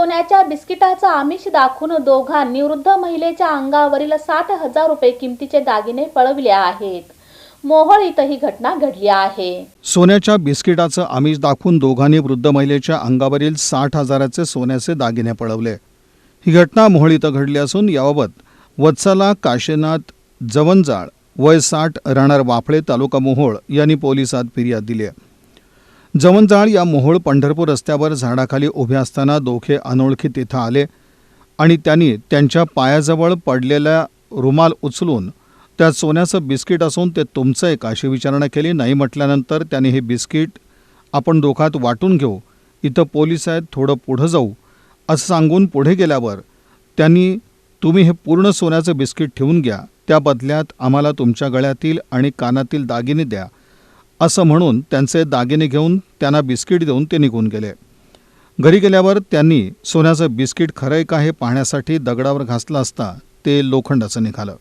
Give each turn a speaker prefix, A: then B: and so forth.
A: सोन्याच्या बिस्किटाचं आमिष दाखवून दोघांनी वृद्ध महिलेच्या अंगावरील साठ हजार रुपये किमतीचे दागिने पळविले आहेत. मोहोळ इथं ही घटना घडली आहे.
B: सोन्याच्या बिस्किटाचं आमिष दाखवून दोघांनी वृद्ध महिलेच्या अंगावरील साठ हजाराचे सोन्याचे दागिने पळवले. ही घटना मोहोळ इथं घडली असून याबाबत वत्सला काशीनाथ जवंजाळ वय साठ राहणार वाफळे तालुका मोहोळ यांनी पोलिसात फिर्याद दिली आहे. जवंजाळ या मोहोळ पंढरपूर रस्त्यावर झाडाखाली उभे असताना दोघे अनोळखी तिथं आले आणि त्यांनी त्यांच्या पायाजवळ पडलेला रुमाल उचलून त्यात सोन्याचं बिस्किट असून ते तुमचं आहे का अशी विचारणा केली. नाही म्हटल्यानंतर त्यांनी हे बिस्किट आपण दोघात वाटून घेऊ. इथं पोलीस आहेत थोडं पुढं जाऊ. असं सांगून पुढे गेल्यावर त्यांनी तुम्ही हे पूर्ण सोन्याचं बिस्किट ठेवून घ्या. त्या बदल्यात आम्हाला तुमच्या गळ्यातील आणि कानातील दागिने द्या. असं म्हणून त्यांचे दागिने घेऊन त्यांना बिस्किट देऊन ते निघून गेले. घरी गेल्यावर त्यांनी सोन्याचं बिस्किट खरंय का हे पाहण्यासाठी दगडावर घासलं असता ते लोखंडाचं निघालं.